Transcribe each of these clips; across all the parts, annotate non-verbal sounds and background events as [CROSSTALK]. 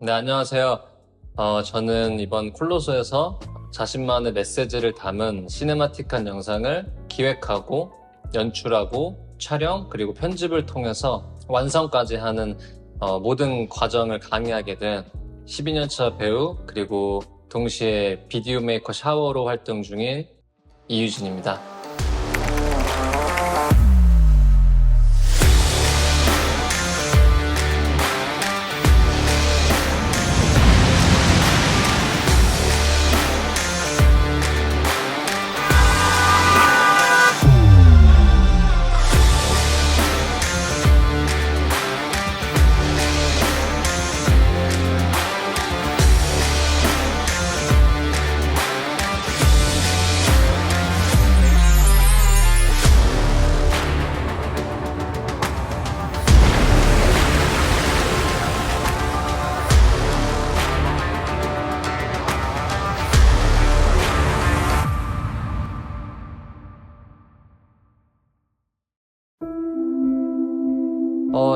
네, 안녕하세요. 어, 저는 이번 콜로소에서 자신만의 메시지를 담은 시네마틱한 영상을 기획하고 연출하고 촬영 그리고 편집을 통해서 완성까지 하는 어, 모든 과정을 강의하게 된 12년차 배우 그리고 동시에 비디오 메이커 샤워로 활동 중인 이유진입니다.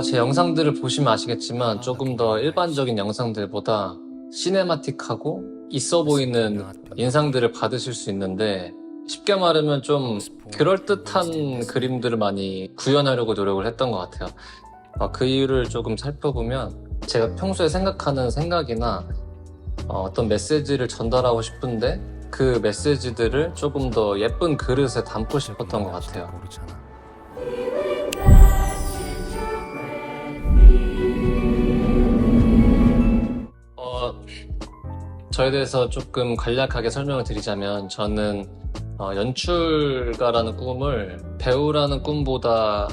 제 영상들을 보시면 아시겠지만 조금 더 일반적인 영상들보다 시네마틱하고 있어 보이는 인상들을 받으실 수 있는데 쉽게 말하면 좀 그럴듯한 그림들을 많이 구현하려고 노력을 했던 것 같아요. 어, 그 이유를 조금 살펴보면 제가 평소에 생각하는 생각이나 어, 떤 메시지를 전달하고 싶은데 그 메시지들을 조금 더 예쁜 그릇에 담고 싶었던 것 같아요. 저에 대해서 조금 간략하게 설명을 드리자면 저는 어, 연출가라는 꿈을 배우라는 꿈보다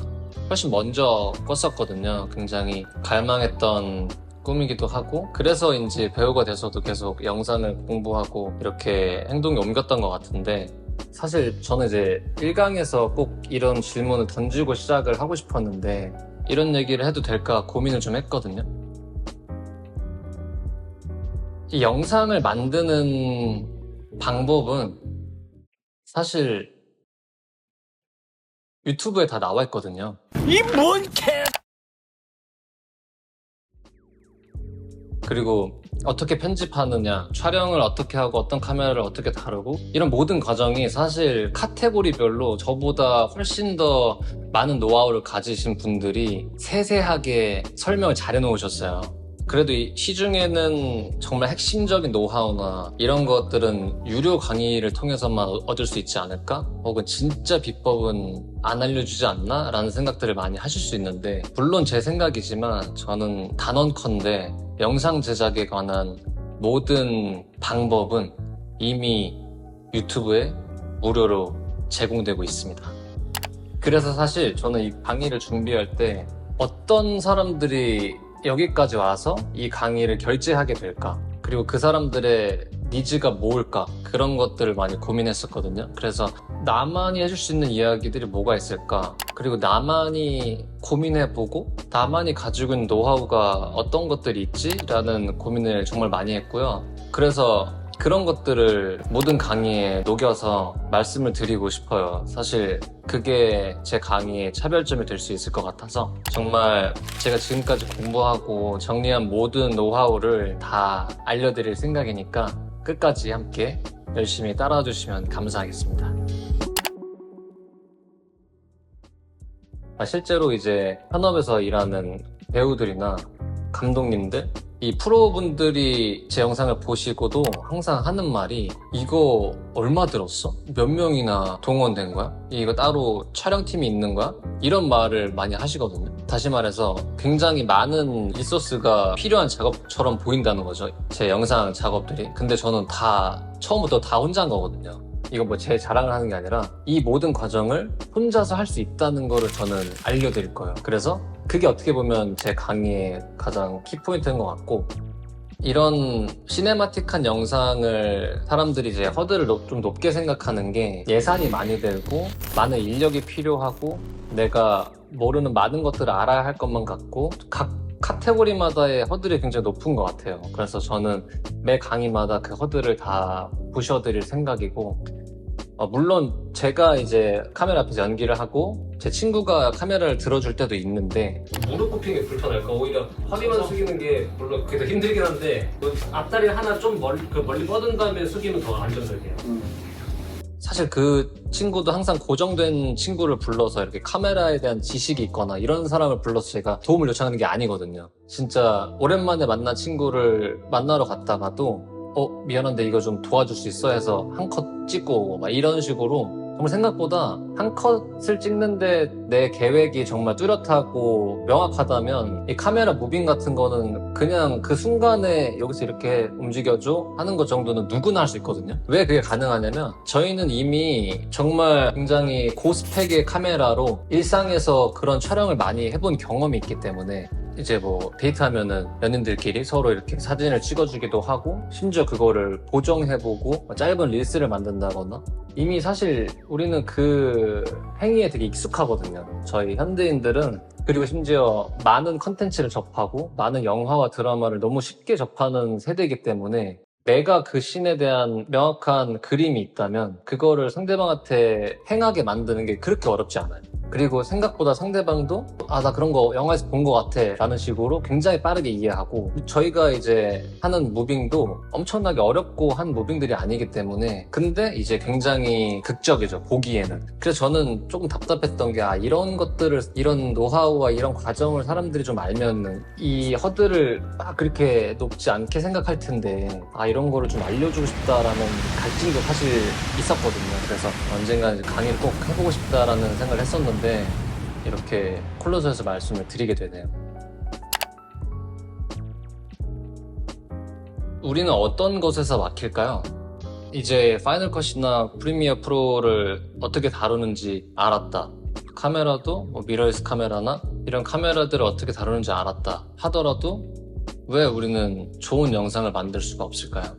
훨씬 먼저 꿨었거든요. 굉장히 갈망했던 꿈이기도 하고 그래서인지 배우가 돼서도 계속 영상을 공부하고 이렇게 행동이 옮겼던 것 같은데 사실 저는 이제 1강에서 꼭 이런 질문을 던지고 시작을 하고 싶었는데 이런 얘기를 해도 될까 고민을 좀 했거든요. 이 영상을 만드는 방법은 사실 유튜브에 다 나와 있거든요. 이 뭔 개? 그리고 어떻게 편집하느냐, 촬영을 어떻게 하고 어떤 카메라를 어떻게 다루고 이런 모든 과정이 사실 카테고리별로 저보다 훨씬 더 많은 노하우를 가지신 분들이 세세하게 설명을 잘 해놓으셨어요. 그래도 이 시중에는 정말 핵심적인 노하우나 이런 것들은 유료 강의를 통해서만 어- 얻을 수 있지 않을까? 혹은 진짜 비법은 안 알려주지 않나? 라는 생각들을 많이 하실 수 있는데 물론 제 생각이지만 저는 단언컨대 영상 제작에 관한 모든 방법은 이미 유튜브에 무료로 제공되고 있습니다. 그래서 사실 저는 이 강의를 준비할 때 어떤 사람들이 여기까지 와서 이 강의를 결제하게 될까? 그리고 그 사람들의 니즈가 뭘까? 그런 것들을 많이 고민했었거든요. 그래서 나만이 해줄 수 있는 이야기들이 뭐가 있을까? 그리고 나만이 고민해보고 나만이 가지고 있는 노하우가 어떤 것들이 있지? 라는 고민을 정말 많이 했고요. 그래서 그런 것들을 모든 강의에 녹여서 말씀을 드리고 싶어요. 사실 그게 제 강의의 차별점이 될 수 있을 것 같아서 정말 제가 지금까지 공부하고 정리한 모든 노하우를 다 알려드릴 생각이니까 끝까지 함께 열심히 따라와 주시면 감사하겠습니다. 아, 실제로 이제 현업에서 일하는 배우들이나 감독님들 이 프로분들이 제 영상을 보시고도 항상 하는 말이 이거 얼마 들었어? 몇 명이나 동원된 거야? 이거 따로 촬영팀이 있는 거야? 이런 말을 많이 하시거든요. 다시 말해서 굉장히 많은 리소스가 필요한 작업처럼 보인다는 거죠. 제 영상 작업들이. 근데 저는 다 처음부터 다 혼자 한 거거든요. 이거 뭐 제 자랑을 하는 게 아니라 이 모든 과정을 혼자서 할 수 있다는 거를 저는 알려드릴 거예요. 그래서 그게 어떻게 보면 제 강의의 가장 키포인트인 것 같고 이런 시네마틱한 영상을 사람들이 이제 허들을 높- 좀 높게 생각하는 게 예산이 많이 들고 많은 인력이 필요하고 내가 모르는 많은 것들을 알아야 할 것만 같고 각 카테고리마다의 허들이 굉장히 높은 것 같아요. 그래서 저는 매 강의마다 그 허들을 다 부셔드릴 생각이고 어, 물론 제가 이제 카메라 앞에서 연기를 하고 제 친구가 카메라를 들어줄 때도 있는데 무릎 굽히는 게 불편할까? 오히려 허리만 숙이는 게 물론 그게 더 힘들긴 한데 그 앞다리 하나 좀 멀리, 그 멀리 뻗은 다음에 숙이면 더 안정적이에요. 사실 그 친구도 항상 고정된 친구를 불러서 이렇게 카메라에 대한 지식이 있거나 이런 사람을 불러서 제가 도움을 요청하는 게 아니거든요. 진짜 오랜만에 만난 친구를 만나러 갔다가도 어 미안한데 이거 좀 도와줄 수 있어 해서 한 컷 찍고 오고 막 이런 식으로 정말 생각보다 한 컷을 찍는데 내 계획이 정말 뚜렷하고 명확하다면 이 카메라 무빙 같은 거는 그냥 그 순간에 여기서 이렇게 움직여줘 하는 것 정도는 누구나 할 수 있거든요. 왜 그게 가능하냐면 저희는 이미 정말 굉장히 고스펙의 카메라로 일상에서 그런 촬영을 많이 해본 경험이 있기 때문에 이제 뭐 데이트하면은 연인들끼리 서로 이렇게 사진을 찍어주기도 하고 심지어 그거를 보정해보고 뭐 짧은 릴스를 만든다거나 이미 사실 우리는 그 행위에 되게 익숙하거든요. 저희 현대인들은 그리고 심지어 많은 컨텐츠를 접하고 많은 영화와 드라마를 너무 쉽게 접하는 세대이기 때문에 내가 그 신에 대한 명확한 그림이 있다면 그거를 상대방한테 행하게 만드는 게 그렇게 어렵지 않아요. 그리고 생각보다 상대방도 아 나 그런 거 영화에서 본것 같아 라는 식으로 굉장히 빠르게 이해하고 저희가 이제 하는 무빙도 엄청나게 어렵고 한 무빙들이 아니기 때문에 근데 이제 굉장히 극적이죠 보기에는. 그래서 저는 조금 답답했던 게 아 이런 것들을 이런 노하우와 이런 과정을 사람들이 좀 알면은 이 허들을 막 그렇게 높지 않게 생각할 텐데 아 이런 거를 좀 알려주고 싶다라는 갈증도 사실 있었거든요. 그래서 언젠가 강의를 꼭 해보고 싶다라는 생각을 했었는데 이렇게 콜로서에서 말씀을 드리게 되네요. 우리는 어떤 것에서 막힐까요? 이제 파이널 컷이나 프리미어 프로를 어떻게 다루는지 알았다. 카메라도 뭐 미러리스 카메라나 이런 카메라들을 어떻게 다루는지 알았다 하더라도 왜 우리는 좋은 영상을 만들 수가 없을까요?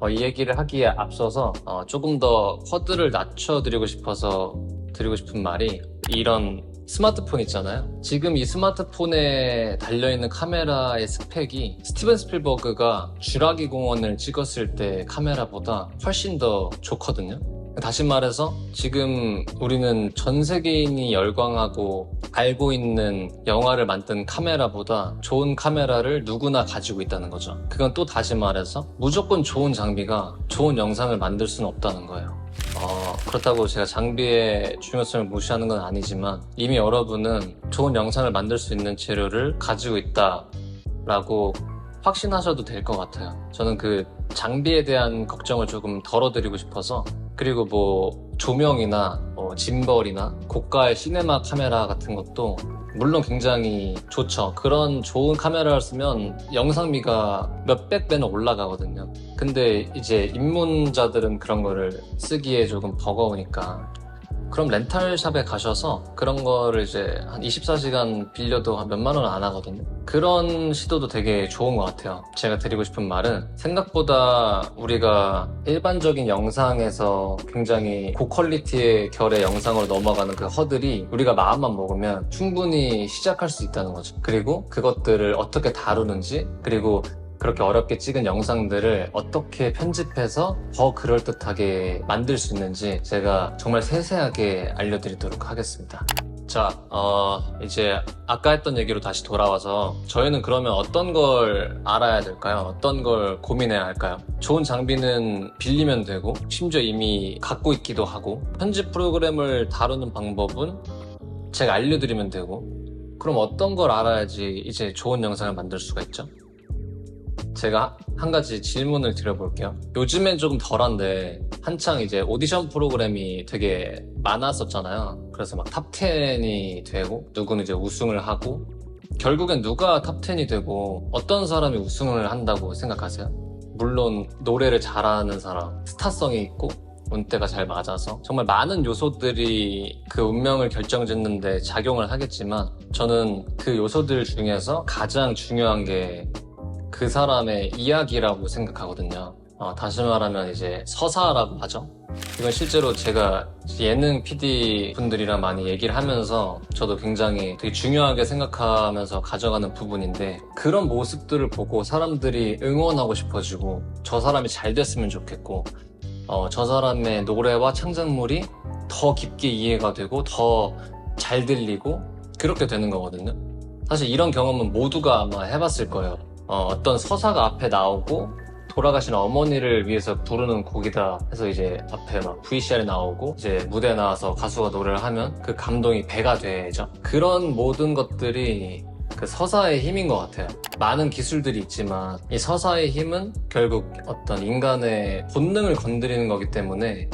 어, 이 얘기를 하기에 앞서서 어, 조금 더 허들을 낮춰드리고 싶어서 드리고 싶은 말이 이런 스마트폰 있잖아요. 지금 이 스마트폰에 달려있는 카메라의 스펙이 스티븐 스필버그가 쥐라기 공원을 찍었을 때 카메라보다 훨씬 더 좋거든요. 다시 말해서 지금 우리는 전 세계인이 열광하고 알고 있는 영화를 만든 카메라보다 좋은 카메라를 누구나 가지고 있다는 거죠. 그건 또 다시 말해서 무조건 좋은 장비가 좋은 영상을 만들 수는 없다는 거예요. 어, 그렇다고 제가 장비의 중요성을 무시하는 건 아니지만 이미 여러분은 좋은 영상을 만들 수 있는 재료를 가지고 있다라고 확신하셔도 될 것 같아요. 저는 그 장비에 대한 걱정을 조금 덜어드리고 싶어서 그리고 뭐 조명이나 뭐 짐벌이나 고가의 시네마 카메라 같은 것도 물론 굉장히 좋죠. 그런 좋은 카메라를 쓰면 영상미가 몇백 배는 올라가거든요. 근데 이제 입문자들은 그런 거를 쓰기에 조금 버거우니까 그럼 렌탈샵에 가셔서 그런 거를 이제 한 24시간 빌려도 한 몇만 원 안 하거든요. 그런 시도도 되게 좋은 것 같아요. 제가 드리고 싶은 말은 생각보다 우리가 일반적인 영상에서 굉장히 고퀄리티의 결의 영상으로 넘어가는 그 허들이 우리가 마음만 먹으면 충분히 시작할 수 있다는 거죠. 그리고 그것들을 어떻게 다루는지 그리고 그렇게 어렵게 찍은 영상들을 어떻게 편집해서 더 그럴듯하게 만들 수 있는지 제가 정말 세세하게 알려드리도록 하겠습니다. 자, 어, 이제 아까 했던 얘기로 다시 돌아와서 저희는 그러면 어떤 걸 알아야 될까요? 어떤 걸 고민해야 할까요? 좋은 장비는 빌리면 되고 심지어 이미 갖고 있기도 하고 편집 프로그램을 다루는 방법은 제가 알려드리면 되고 그럼 어떤 걸 알아야지 이제 좋은 영상을 만들 수가 있죠? 제가 한 가지 질문을 드려볼게요. 요즘엔 조금 덜한데 한창 이제 오디션 프로그램이 되게 많았었잖아요. 그래서 막 탑10이 되고 누구는 이제 우승을 하고 결국엔 누가 탑10이 되고 어떤 사람이 우승을 한다고 생각하세요? 물론 노래를 잘하는 사람, 스타성이 있고 운때가 잘 맞아서 정말 많은 요소들이 그 운명을 결정짓는데 작용을 하겠지만 저는 그 요소들 중에서 가장 중요한 게 그 사람의 이야기라고 생각하거든요. 어, 다시 말하면 이제 서사라고 하죠. 이건 실제로 제가 예능 PD 분들이랑 많이 얘기를 하면서 저도 굉장히 되게 중요하게 생각하면서 가져가는 부분인데 그런 모습들을 보고 사람들이 응원하고 싶어지고 저 사람이 잘 됐으면 좋겠고 어, 저 사람의 노래와 창작물이 더 깊게 이해가 되고 더 잘 들리고 그렇게 되는 거거든요. 사실 이런 경험은 모두가 아마 해봤을 거예요. 어, 어떤 서사가 앞에 나오고 돌아가신 어머니를 위해서 부르는 곡이다 해서 이제 앞에 막 VCR이 나오고 이제 무대에 나와서 가수가 노래를 하면 그 감동이 배가 되죠. 그런 모든 것들이 그 서사의 힘인 것 같아요. 많은 기술들이 있지만 이 서사의 힘은 결국 어떤 인간의 본능을 건드리는 거기 때문에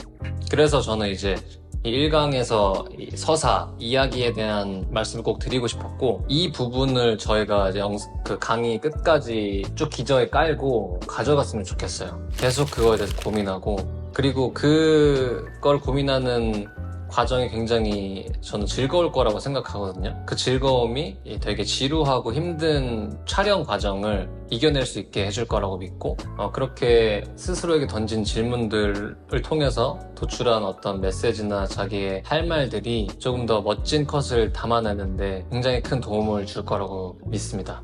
그래서 저는 이제 이 1강에서 이 서사, 이야기에 대한 말씀을 꼭 드리고 싶었고 이 부분을 저희가 이제 영, 그 강의 끝까지 쭉 기저에 깔고 가져갔으면 좋겠어요. 계속 그거에 대해서 고민하고 그리고 그걸 고민하는 과정이 굉장히 저는 즐거울 거라고 생각하거든요. 그 즐거움이 이 되게 지루하고 힘든 촬영 과정을 이겨낼 수 있게 해줄 거라고 믿고 어, 그렇게 스스로에게 던진 질문들을 통해서 도출한 어떤 메시지나 자기의 할 말들이 조금 더 멋진 컷을 담아내는데 굉장히 큰 도움을 줄 거라고 믿습니다.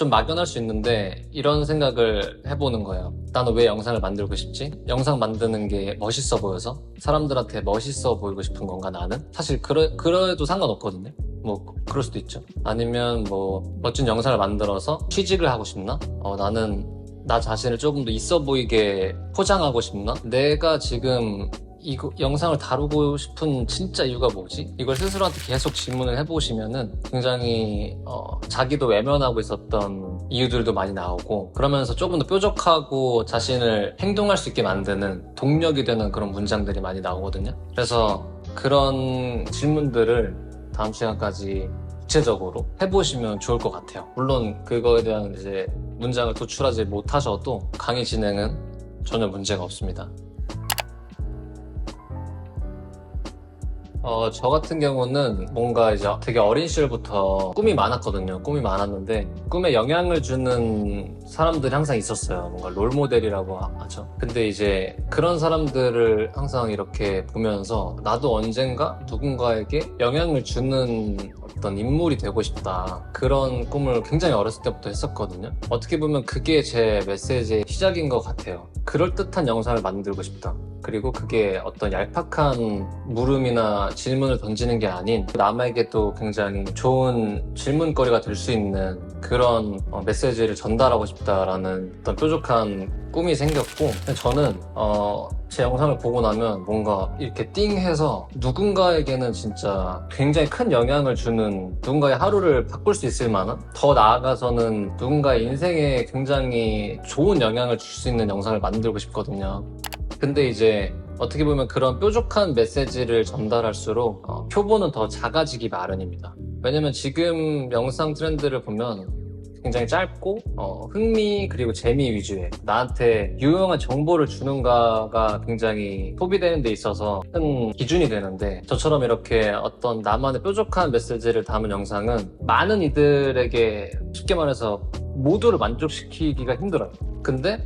좀 막연할 수 있는데 이런 생각을 해보는 거예요. 나는 왜 영상을 만들고 싶지? 영상 만드는 게 멋있어 보여서 사람들한테 멋있어 보이고 싶은 건가 나는? 사실 그래, 그래도 상관없거든요. 뭐 그럴 수도 있죠. 아니면 뭐 멋진 영상을 만들어서 취직을 하고 싶나? 어, 나는 나 자신을 조금 더 있어 보이게 포장하고 싶나? 내가 지금 이 영상을 다루고 싶은 진짜 이유가 뭐지? 이걸 스스로한테 계속 질문을 해보시면은 굉장히 어, 자기도 외면하고 있었던 이유들도 많이 나오고 그러면서 조금 더 뾰족하고 자신을 행동할 수 있게 만드는 동력이 되는 그런 문장들이 많이 나오거든요. 그래서 그런 질문들을 다음 시간까지 구체적으로 해보시면 좋을 것 같아요. 물론 그거에 대한 이제 문장을 도출하지 못하셔도 강의 진행은 전혀 문제가 없습니다. 어, 저 같은 경우는 뭔가 이제 되게 어린 시절부터 꿈이 많았거든요. 꿈이 많았는데, 꿈에 영향을 주는 사람들이 항상 있었어요. 뭔가 롤 모델이라고 하죠. 근데 이제 그런 사람들을 항상 이렇게 보면서 나도 언젠가 누군가에게 영향을 주는 어떤 인물이 되고 싶다. 그런 꿈을 굉장히 어렸을 때부터 했었거든요. 어떻게 보면 그게 제 메시지의 시작인 것 같아요. 그럴듯한 영상을 만들고 싶다. 그리고 그게 어떤 얄팍한 물음이나 질문을 던지는 게 아닌 남에게도 굉장히 좋은 질문거리가 될 수 있는 그런 어, 메시지를 전달하고 싶다라는 어떤 뾰족한 꿈이 생겼고 저는 어, 제 영상을 보고 나면 뭔가 이렇게 띵해서 누군가에게는 진짜 굉장히 큰 영향을 주는 누군가의 하루를 바꿀 수 있을 만한 더 나아가서는 누군가의 인생에 굉장히 좋은 영향을 줄 수 있는 영상을 만들고 싶거든요. 근데 이제 어떻게 보면 그런 뾰족한 메시지를 전달할수록 어, 표본은 더 작아지기 마련입니다. 왜냐면 지금 영상 트렌드를 보면 굉장히 짧고 어, 흥미 그리고 재미 위주의 나한테 유용한 정보를 주는가가 굉장히 소비되는 데 있어서 큰 기준이 되는데 저처럼 이렇게 어떤 나만의 뾰족한 메시지를 담은 영상은 많은 이들에게 쉽게 말해서 모두를 만족시키기가 힘들어요. 근데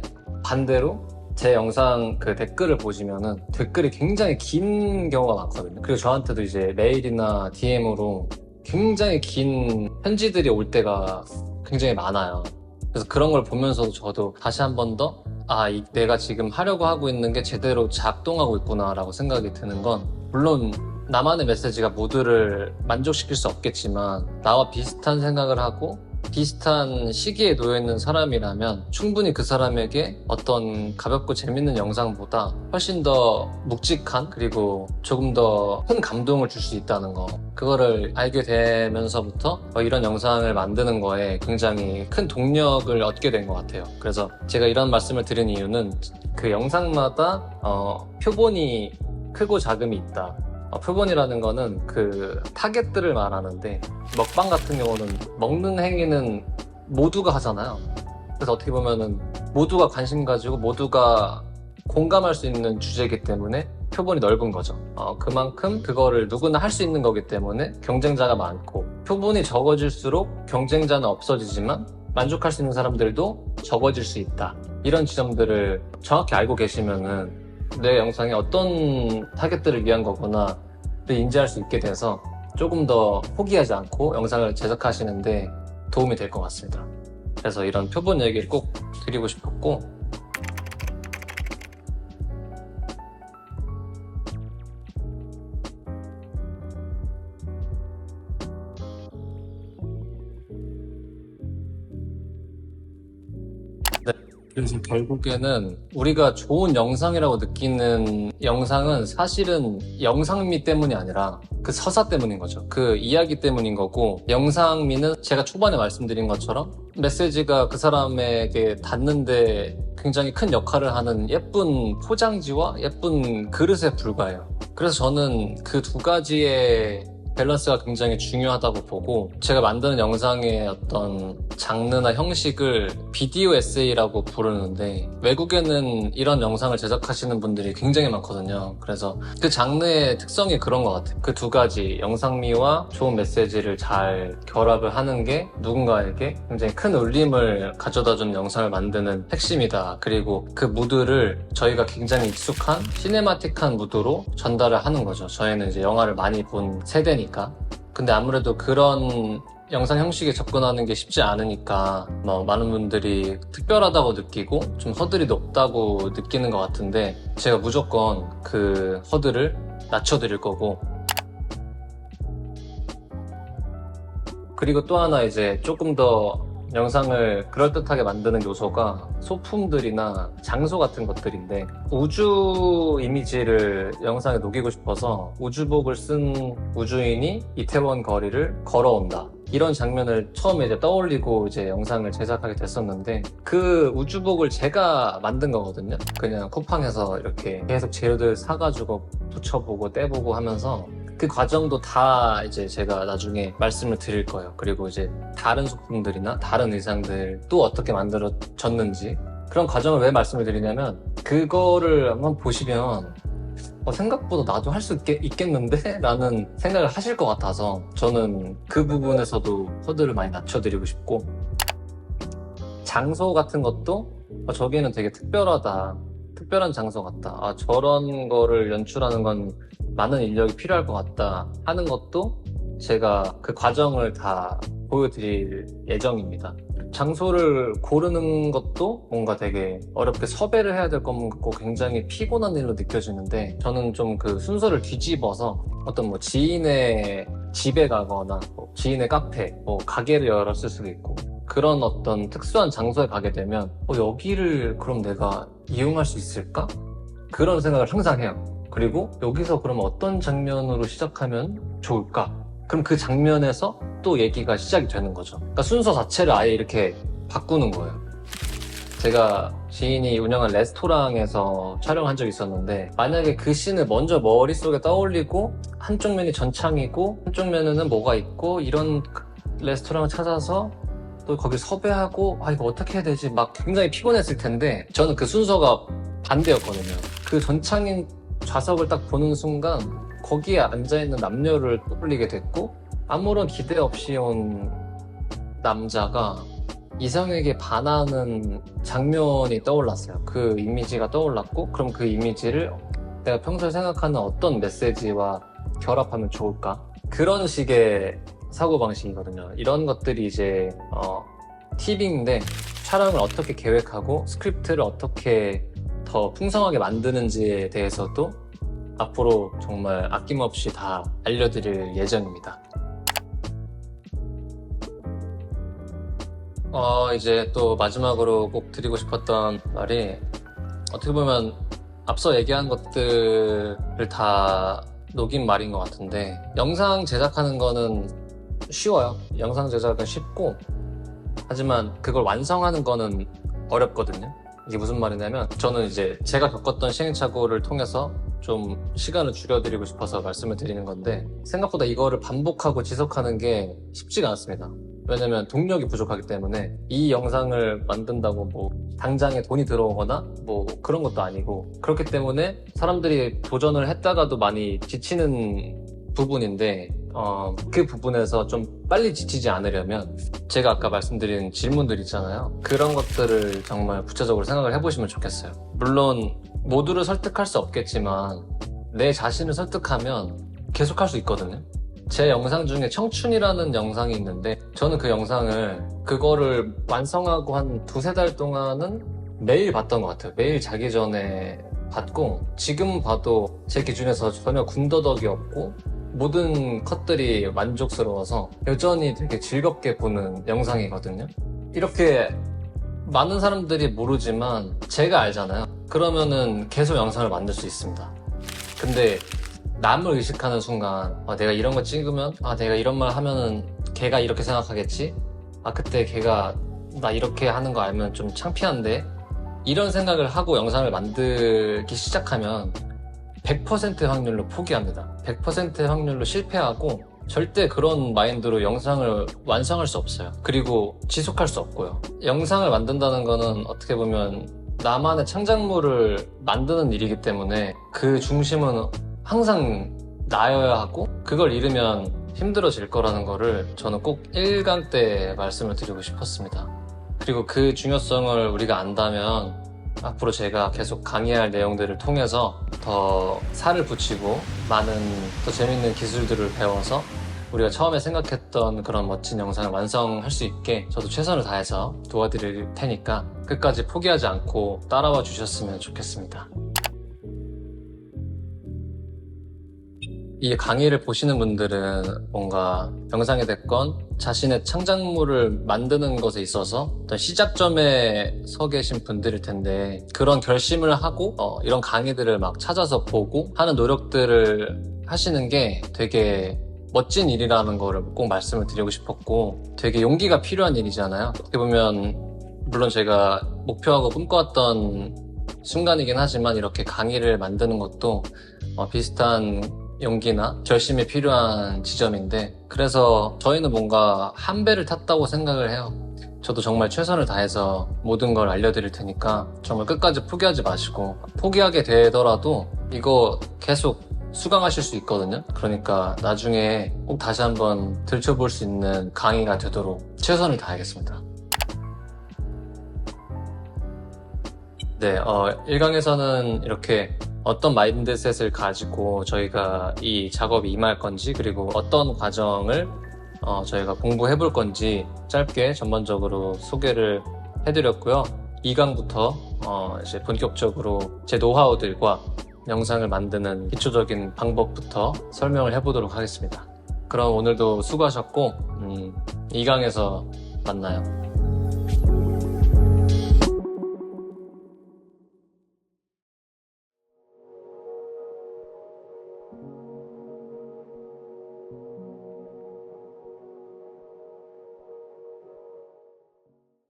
반대로 제 영상 그 댓글을 보시면은 댓글이 굉장히 긴 경우가 많거든요. 그리고 저한테도 이제 메일이나 DM으로 굉장히 긴 편지들이 올 때가 굉장히 많아요. 그래서 그런 걸 보면서도 저도 다시 한 번 더, 아, 이, 내가 지금 하려고 하고 있는 게 제대로 작동하고 있구나라고 생각이 드는 건, 물론 나만의 메시지가 모두를 만족시킬 수 없겠지만, 나와 비슷한 생각을 하고, 비슷한 시기에 놓여 있는 사람이라면 충분히 그 사람에게 어떤 가볍고 재밌는 영상보다 훨씬 더 묵직한 그리고 조금 더 큰 감동을 줄 수 있다는 거 그거를 알게 되면서부터 어, 이런 영상을 만드는 거에 굉장히 큰 동력을 얻게 된 것 같아요. 그래서 제가 이런 말씀을 드린 이유는 그 영상마다 어, 표본이 크고 작음이 있다. 어, 표본이라는 거는 그 타겟들을 말하는데 먹방 같은 경우는 먹는 행위는 모두가 하잖아요. 그래서 어떻게 보면은 모두가 관심 가지고 모두가 공감할 수 있는 주제이기 때문에 표본이 넓은 거죠. 어, 그만큼 그거를 누구나 할 수 있는 거기 때문에 경쟁자가 많고 표본이 적어질수록 경쟁자는 없어지지만 만족할 수 있는 사람들도 적어질 수 있다. 이런 지점들을 정확히 알고 계시면은 내 영상이 어떤 타겟들을 위한 거구나 인지할 수 있게 돼서 조금 더 포기하지 않고 영상을 제작하시는데 도움이 될 것 같습니다. 그래서 이런 표본 얘기를 꼭 드리고 싶었고 그래서 결국에는 우리가 좋은 영상이라고 느끼는 영상은 사실은 영상미 때문이 아니라 그 서사 때문인 거죠. 그 이야기 때문인 거고 영상미는 제가 초반에 말씀드린 것처럼 메시지가 그 사람에게 닿는데 굉장히 큰 역할을 하는 예쁜 포장지와 예쁜 그릇에 불과해요. 그래서 저는 그 두 가지의 밸런스가 굉장히 중요하다고 보고 제가 만드는 영상의 어떤 장르나 형식을 비디오 에세이라고 부르는데 외국에는 이런 영상을 제작하시는 분들이 굉장히 많거든요. 그래서 그 장르의 특성이 그런 것 같아요. 그 두 가지 영상미와 좋은 메시지를 잘 결합을 하는 게 누군가에게 굉장히 큰 울림을 가져다주는 영상을 만드는 핵심이다. 그리고 그 무드를 저희가 굉장히 익숙한 시네마틱한 무드로 전달을 하는 거죠. 저희는 이제 영화를 많이 본 세대니까. 근데 아무래도 그런 영상 형식에 접근하는 게 쉽지 않으니까 뭐 많은 분들이 특별하다고 느끼고 좀 허들이 높다고 느끼는 것 같은데 제가 무조건 그 허들을 낮춰드릴 거고. 그리고 또 하나 이제 조금 더 영상을 그럴듯하게 만드는 요소가 소품들이나 장소 같은 것들인데 우주 이미지를 영상에 녹이고 싶어서 우주복을 쓴 우주인이 이태원 거리를 걸어온다. 이런 장면을 처음에 이제 떠올리고 이제 영상을 제작하게 됐었는데 그 우주복을 제가 만든 거거든요. 그냥 쿠팡에서 이렇게 계속 재료들 사가지고 붙여보고 떼보고 하면서 그 과정도 다 이제 제가 나중에 말씀을 드릴 거예요. 그리고 이제 다른 소품들이나 다른 의상들 또 어떻게 만들어졌는지 그런 과정을 왜 말씀을 드리냐면 그거를 한번 보시면 어, 생각보다 나도 할 수 있겠는데? [LAUGHS] 라는 생각을 하실 것 같아서 저는 그 부분에서도 허들을 많이 낮춰드리고 싶고 장소 같은 것도 어, 저기는 되게 특별하다. 특별한 장소 같다. 아, 저런 거를 연출하는 건 많은 인력이 필요할 것 같다 하는 것도 제가 그 과정을 다 보여드릴 예정입니다. 장소를 고르는 것도 뭔가 되게 어렵게 섭외를 해야 될 것 같고 굉장히 피곤한 일로 느껴지는데 저는 좀 그 순서를 뒤집어서 어떤 뭐 지인의 집에 가거나 뭐 지인의 카페, 뭐 가게를 열었을 수도 있고 그런 어떤 특수한 장소에 가게 되면 어, 여기를 그럼 내가 이용할 수 있을까? 그런 생각을 항상 해요. 그리고 여기서 그럼 어떤 장면으로 시작하면 좋을까? 그럼 그 장면에서 또 얘기가 시작이 되는 거죠. 그러니까 순서 자체를 아예 이렇게 바꾸는 거예요. 제가 지인이 운영한 레스토랑에서 촬영한 적이 있었는데 만약에 그 씬을 먼저 머릿속에 떠올리고 한쪽 면이 전창이고 한쪽 면에는 뭐가 있고 이런 레스토랑을 찾아서 또 거기 섭외하고 아 이거 어떻게 해야 되지 막 굉장히 피곤했을 텐데 저는 그 순서가 반대였거든요. 그 전창인 좌석을 딱 보는 순간 거기에 앉아있는 남녀를 떠올리게 됐고 아무런 기대 없이 온 남자가 이성에게 반하는 장면이 떠올랐어요. 그 이미지가 떠올랐고 그럼 그 이미지를 내가 평소에 생각하는 어떤 메시지와 결합하면 좋을까? 그런 식의 사고방식이거든요. 이런 것들이 이제 어, 팁인데 촬영을 어떻게 계획하고 스크립트를 어떻게 더 풍성하게 만드는지에 대해서도 앞으로 정말 아낌없이 다 알려드릴 예정입니다. 어, 이제 또 마지막으로 꼭 드리고 싶었던 말이 어떻게 보면 앞서 얘기한 것들을 다 녹인 말인 것 같은데 영상 제작하는 거는 쉬워요. 영상 제작은 쉽고 하지만 그걸 완성하는 거는 어렵거든요. 이게 무슨 말이냐면 저는 이제 제가 겪었던 시행착오를 통해서 좀 시간을 줄여드리고 싶어서 말씀을 드리는 건데 생각보다 이거를 반복하고 지속하는 게 쉽지가 않습니다. 왜냐면 동력이 부족하기 때문에 이 영상을 만든다고 뭐 당장에 돈이 들어오거나 뭐 그런 것도 아니고 그렇기 때문에 사람들이 도전을 했다가도 많이 지치는 부분인데 어, 그 부분에서 좀 빨리 지치지 않으려면 제가 아까 말씀드린 질문들 있잖아요. 그런 것들을 정말 구체적으로 생각을 해보시면 좋겠어요. 물론 모두를 설득할 수 없겠지만 내 자신을 설득하면 계속 할 수 있거든요. 제 영상 중에 청춘이라는 영상이 있는데 저는 그 영상을 그거를 완성하고 한 두세 달 동안은 매일 봤던 것 같아요. 매일 자기 전에 봤고 지금 봐도 제 기준에서 전혀 군더더기 없고 모든 컷들이 만족스러워서 여전히 되게 즐겁게 보는 영상이거든요. 이렇게 많은 사람들이 모르지만 제가 알잖아요. 그러면은 계속 영상을 만들 수 있습니다. 근데 남을 의식하는 순간 아, 내가 이런 거 찍으면 아 내가 이런 말 하면은 걔가 이렇게 생각하겠지 아 그때 걔가 나 이렇게 하는 거 알면 좀 창피한데 이런 생각을 하고 영상을 만들기 시작하면 100% 확률로 포기합니다. 100% 확률로 실패하고 절대 그런 마인드로 영상을 완성할 수 없어요. 그리고 지속할 수 없고요. 영상을 만든다는 거는 어떻게 보면 나만의 창작물을 만드는 일이기 때문에 그 중심은 항상 나여야 하고 그걸 잃으면 힘들어질 거라는 거를 저는 꼭 1강 때 말씀을 드리고 싶었습니다. 그리고 그 중요성을 우리가 안다면 앞으로 제가 계속 강의할 내용들을 통해서 더 살을 붙이고 많은 더 재밌는 기술들을 배워서 우리가 처음에 생각했던 그런 멋진 영상을 완성할 수 있게 저도 최선을 다해서 도와드릴 테니까 끝까지 포기하지 않고 따라와 주셨으면 좋겠습니다. 이 강의를 보시는 분들은 뭔가 영상이 됐건 자신의 창작물을 만드는 것에 있어서 어떤 시작점에 서 계신 분들일 텐데 그런 결심을 하고 어, 이런 강의들을 막 찾아서 보고 하는 노력들을 하시는 게 되게 멋진 일이라는 거를 꼭 말씀을 드리고 싶었고 되게 용기가 필요한 일이잖아요. 어떻게 보면 물론 제가 목표하고 꿈꿔왔던 순간이긴 하지만 이렇게 강의를 만드는 것도 어, 비슷한 용기나 결심이 필요한 지점인데 그래서 저희는 뭔가 한 배를 탔다고 생각을 해요. 저도 정말 최선을 다해서 모든 걸 알려드릴 테니까 정말 끝까지 포기하지 마시고 포기하게 되더라도 이거 계속 수강하실 수 있거든요. 그러니까 나중에 꼭 다시 한번 들춰볼 수 있는 강의가 되도록 최선을 다하겠습니다. 네, 어, 1강에서는 이렇게 어떤 마인드셋을 가지고 저희가 이 작업에 임할 건지 그리고 어떤 과정을 어, 저희가 공부해 볼 건지 짧게 전반적으로 소개를 해드렸고요. 2강부터 어, 이제 본격적으로 제 노하우들과 영상을 만드는 기초적인 방법부터 설명을 해보도록 하겠습니다. 그럼 오늘도 수고하셨고 음, 2강에서 만나요.